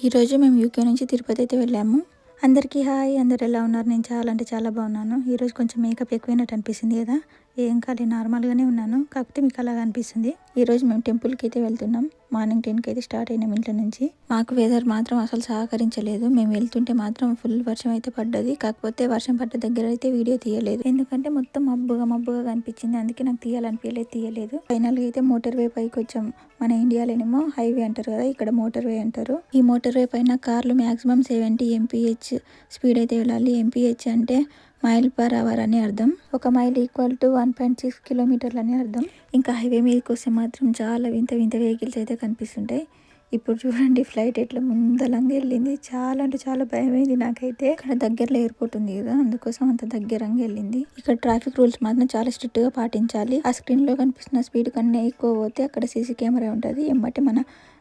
ఈరోజు మేము యూకే నుంచి తిరుపతి అయితే వెళ్ళాము. అందరికీ హాయ్ అందరు ఎలా ఉన్నారు? నేను చాలా అంటే చాలా బాగున్నాను. ఈరోజు కొంచెం మేకప్ ఎక్కువైనట్టు అనిపిస్తుంది కదా. ఏం కాలే నార్మల్గానే ఉన్నాను. కాకపోతే మీకు అలాగా అనిపిస్తుంది ఈరోజు మేము టెంపుల్కి అయితే వెళ్తున్నాం. మార్నింగ్ టెన్కి అయితే స్టార్ట్ అయినాం ఇంట్లో నుంచి. మాకు వెదర్ మాత్రం అసలు సహకరించలేదు. మేము వెళ్తుంటే మాత్రం ఫుల్ వర్షం అయితే పడ్డది. కాకపోతే వర్షం పడ్డ దగ్గర అయితే వీడియో తీయలేదు. ఎందుకంటే మొత్తం మబ్బుగా మబ్బుగా కనిపించింది. అందుకే నాకు తీయాలనిపించలేదు తీయలేదు. ఫైనల్గా అయితే మోటార్ వే పైకి వచ్చాం. మన ఇండియాలోనేమో హైవే అంటారు కదా ఇక్కడ మోటార్ వే అంటారు. ఈ మోటార్ వే పైన కార్లు మాక్సిమం సెవెంటీ ఎంపీహెచ్ స్పీడ్ అయితే వెళ్ళాలి. ఎంపీహెచ్ అంటే మైల్ పర్ అవర్ అని అర్థం. ఒక mile equal to one point six కిలోమీటర్లు అని అర్థం. ఇంకా హైవే మీదకి వస్తే మాత్రం చాలా వింత వింత వెహికల్స్ అయితే కనిపిస్తుంటాయి. ఇప్పుడు చూడండి ఫ్లైట్ ఎట్లా ముందలంగా వెళ్ళింది. చాలా అంటే చాలా భయమైంది నాకైతే. ఇక్కడ దగ్గరలో ఎయిర్పోర్ట్ ఉంది కదా అందుకోసం అంత దగ్గరంగా వెళ్ళింది. ఇక్కడ ట్రాఫిక్ రూల్స్ మాత్రం చాలా స్ట్రిక్ట్గా పాటించాలి. ఆ స్క్రీన్లో కనిపిస్తున్న స్పీడ్ కన్నా ఎక్కువ పోతే అక్కడ సీసీ కెమెరా ఉంటుంది. ఎమ్మటి మన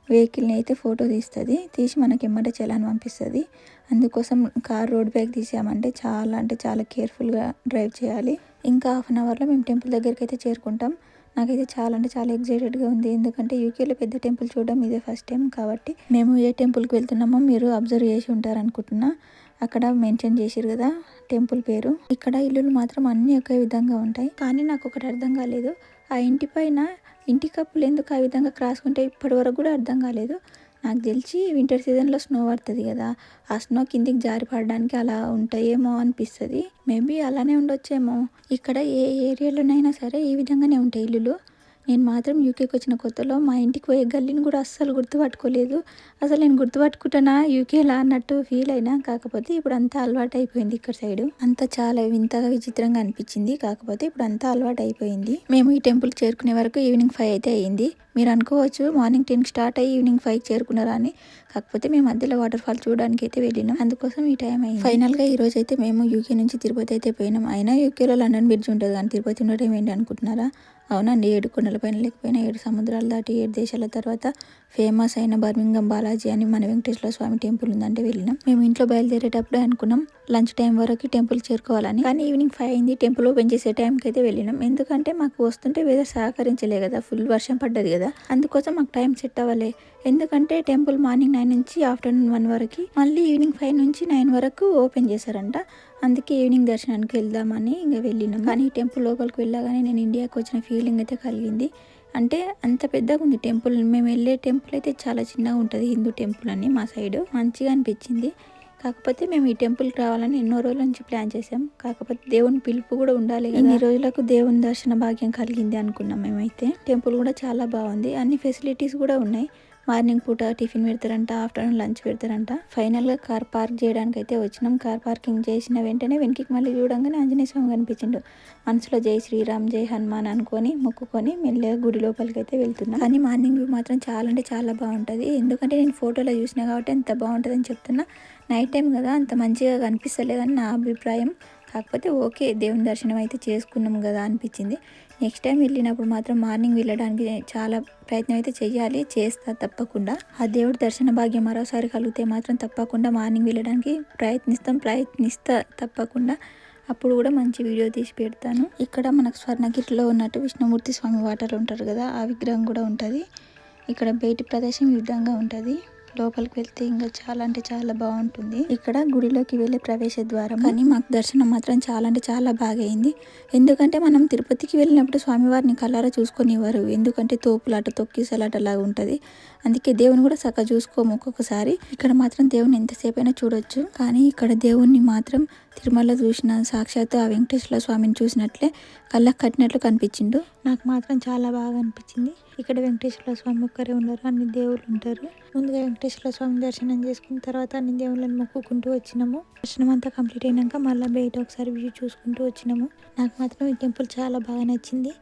వెహికల్ని అయితే ఫోటో తీస్తుంది. తీసి మనకి ఎమ్మటే చలాన్ పంపిస్తుంది. అందుకోసం కార్ రోడ్ బ్యాగ్ తీసామంటే చాలా అంటే చాలా కేర్ఫుల్గా డ్రైవ్ చేయాలి. ఇంకా హాఫ్ అన్ అవర్లో మేము టెంపుల్ దగ్గరికి అయితే చేరుకుంటాం. నాకైతే చాలా అంటే చాలా ఎగ్జైటెడ్గా ఉంది. ఎందుకంటే యూకేలో పెద్ద టెంపుల్ చూడడం ఇదే ఫస్ట్ టైం కాబట్టి మేము ఏ టెంపుల్కి వెళ్తున్నామో మీరు అబ్జర్వ్ చేసి ఉంటారనుకుంటున్నా. అక్కడ మెన్షన్ చేసిరు కదా టెంపుల్ పేరు. ఇక్కడ ఇల్లులు మాత్రం అన్ని ఒకే విధంగా ఉంటాయి. కానీ నాకు ఒకటి అర్థం కాలేదు. ఆ ఇంటి పైన ఇంటి కప్పులు ఎందుకు ఆ విధంగా క్రాసుకుంటే ఇప్పటి వరకు కూడా అర్థం కాలేదు. నాకు తెలిసి వింటర్ సీజన్లో స్నో పడుతుంది కదా ఆ స్నో కిందికి జారి పడడానికి అలా ఉంటాయేమో అనిపిస్తుంది. మేబీ అలానే ఉండొచ్చేమో. ఇక్కడ ఏ ఏరియాలోనైనా సరే ఈ విధంగానే ఉంటాయి ఇల్లులు. నేను మాత్రం యూకేకి వచ్చిన కొత్తలో మా ఇంటికి పోయే గల్లీని కూడా అస్సలు గుర్తుపట్టుకోలేదు. అసలు నేను గుర్తుపట్టుకుంటానా యూకేలా అన్నట్టు ఫీల్ అయినా కాకపోతే ఇప్పుడు అంతా అలవాటు అయిపోయింది ఇక్కడ సైడ్. అంతా చాలా వింతగా విచిత్రంగా అనిపించింది కాకపోతే ఇప్పుడు అంతా అలవాటు అయిపోయింది మేము ఈ టెంపుల్ చేరుకునే వరకు ఈవినింగ్ ఫైవ్ అయితే అయ్యింది మీరు అనుకోవచ్చు మార్నింగ్ టెన్కి స్టార్ట్ అయ్యి ఈవినింగ్ ఫైవ్ చేరుకున్నారా అని. కాకపోతే మేము మధ్యలో వాటర్ ఫాల్ చూడడానికి అయితే వెళ్ళినాం. అందుకోసం ఈ టైం అయింది. ఫైనల్గా ఈ రోజు అయితే మేము యూకే నుంచి తిరుపతి అయితే పోయినాం. అయినా యూకేలో లండన్ బ్రిడ్జ్ ఉంటుంది కానీ తిరుపతి ఉండటం ఏంటి అనుకుంటున్నారా? అవునండి ఏడు కొండల పైన లేకపోయినా ఏడు సముద్రాలు దాటి ఏడు దేశాల తర్వాత ఫేమస్ అయిన బర్మింగం బాలాజీ అని మన వెంకటేశ్వర స్వామి టెంపుల్ ఉందంటే వెళ్ళినాం. మేము ఇంట్లో బయలుదేరేటప్పుడే అనుకున్నాం లంచ్ టైం వరకు టెంపుల్ చేరుకోవాలని. కానీ ఈవినింగ్ ఫైవ్ అయింది. టెంపుల్ ఓపెన్ చేసే టైంకి అయితే వెళ్ళినాం. ఎందుకంటే మాకు వస్తుంటే వెదర్ సహకరించలే కదా. ఫుల్ వర్షం పడ్డది కదా. అందుకోసం మాకు టైం సెట్ అవ్వలే. ఎందుకంటే టెంపుల్ మార్నింగ్ నైన్ నుంచి ఆఫ్టర్నూన్ వన్ వరకు మళ్ళీ ఈవినింగ్ ఫైవ్ నుంచి నైన్ వరకు ఓపెన్ చేశారంట. అందుకే ఈవినింగ్ దర్శనానికి వెళ్దామని ఇంకా వెళ్ళినాం. కానీ టెంపుల్ లోపలికి వెళ్ళగానే నేను ఇండియాకి వచ్చిన ఫీలింగ్ అయితే కలిగింది. అంటే అంత పెద్దగా ఉంది టెంపుల్. మేము వెళ్ళే టెంపుల్ అయితే చాలా చిన్నగా ఉంటుంది. హిందూ టెంపుల్ అని మా సైడ్ మంచిగా అనిపించింది. కాకపోతే మేము ఈ టెంపుల్కి రావాలని ఎన్నో రోజుల నుంచి ప్లాన్ చేసాం కాకపోతే దేవుని పిలుపు కూడా ఉండాలి ఇన్ని రోజులకు దేవుని దర్శన భాగ్యం కలిగింది అనుకున్నాం మేమైతే. టెంపుల్ కూడా చాలా బాగుంది. అన్ని ఫెసిలిటీస్ కూడా ఉన్నాయి. మార్నింగ్ పూట టిఫిన్ పెడతారంట ఆఫ్టర్నూన్ లంచ్ పెడతారంట. ఫైనల్గా కార్ పార్క్ చేయడానికి అయితే వచ్చినాం. కార్ పార్కింగ్ చేసిన వెంటనే వెనక్కి మళ్ళీ చూడంగానే ఆంజనేయ స్వామి కనిపించిండు. మనసులో జై శ్రీరామ్ జై హనుమాన్ అనుకొని మొక్కుకొని మెల్లగా గుడి లోపలికి అయితే వెళ్తున్నాం. కానీ మార్నింగ్ వ్యూ మాత్రం చాలా అంటే చాలా బాగుంటుంది. ఎందుకంటే నేను ఫోటోలో చూసిన కాబట్టి ఎంత బాగుంటుందని చెప్తున్నా. నైట్ టైం కదా అంత మంచిగా కనిపిస్తలేదని నా అభిప్రాయం. కాకపోతే ఓకే దేవుని దర్శనం అయితే చేసుకున్నాం కదా అనిపించింది. నెక్స్ట్ టైం వెళ్ళినప్పుడు మాత్రం మార్నింగ్ వెళ్ళడానికి చాలా ప్రయత్నం అయితే చేయాలి చేస్తా తప్పకుండా. ఆ దేవుడి దర్శన భాగ్యం మరోసారి కలిగితే మాత్రం తప్పకుండా మార్నింగ్ వెళ్ళడానికి ప్రయత్నిస్తాం ప్రయత్నిస్తా తప్పకుండా. అప్పుడు కూడా మంచి వీడియో తీసి పెడతాను. ఇక్కడ మనకు స్వర్ణగిరిలో ఉన్నట్టు విష్ణుమూర్తి స్వామి వాటర్ ఉంటారు కదా ఆ విగ్రహం కూడా ఉంటుంది. ఇక్కడ బయటి ప్రదేశం ఈ విధంగా ఉంటుంది. లోపలికి వెళ్తే ఇంకా చాలా అంటే చాలా బాగుంటుంది. ఇక్కడ గుడిలోకి వెళ్ళే ప్రవేశ ద్వారం కానీ మాకు దర్శనం మాత్రం చాలా అంటే చాలా బాగా అయింది. ఎందుకంటే మనం తిరుపతికి వెళ్ళినప్పుడు స్వామివారిని కళ్ళారా చూసుకునేవారు ఎందుకంటే తోపులాట తొక్కిసలాట లాగా ఉంటుంది. అందుకే దేవుని కూడా చక్కగా చూసుకోము ఒక్కొక్కసారి. ఇక్కడ మాత్రం దేవుని ఎంతసేపైనా చూడొచ్చు. కానీ ఇక్కడ దేవుణ్ణి మాత్రం తిరుమల చూసిన సాక్షాత్ ఆ వెంకటేశ్వర స్వామిని చూసినట్లే కళ్ళకు కట్టినట్లు కనిపించిండు. నాకు మాత్రం చాలా బాగా అనిపించింది. ఇక్కడ వెంకటేశ్వర స్వామి ఒక్కరే ఉన్నారు అన్ని దేవుళ్ళు ఉంటారు. ముందుగా వెంకటేశ్వర స్వామి దర్శనం చేసుకున్న తర్వాత అన్ని దేవుళ్ళని మొక్కుకుంటూ వచ్చినాము. దర్శనం అంతా కంప్లీట్ అయినాక మళ్ళీ బయట ఒకసారి వ్యూ చూసుకుంటూ వచ్చినాము. నాకు మాత్రం ఈ టెంపుల్ చాలా బాగా నచ్చింది.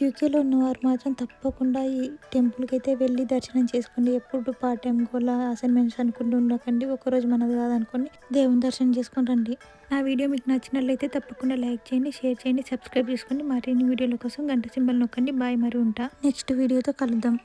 యూకేలో ఉన్నవారు మాత్రం తప్పకుండా ఈ టెంపుల్కి అయితే వెళ్ళి దర్శనం చేసుకోండి ఎప్పుడు పార్ట్ టైం కూడా అసైన్మెంట్స్ అనుకుంటూ ఉండకండి. ఒకరోజు మనది కాదనుకోండి దేవుని దర్శనం చేసుకుని రండి. నా వీడియో మీకు నచ్చినట్లయితే తప్పకుండా లైక్ చేయండి షేర్ చేయండి సబ్స్క్రైబ్ చేసుకోండి. మరిన్ని వీడియోల కోసం గంట సింబల్ నొక్కండి. బాయ్ మరి ఉంటా. నెక్స్ట్ వీడియోతో కలుద్దాం.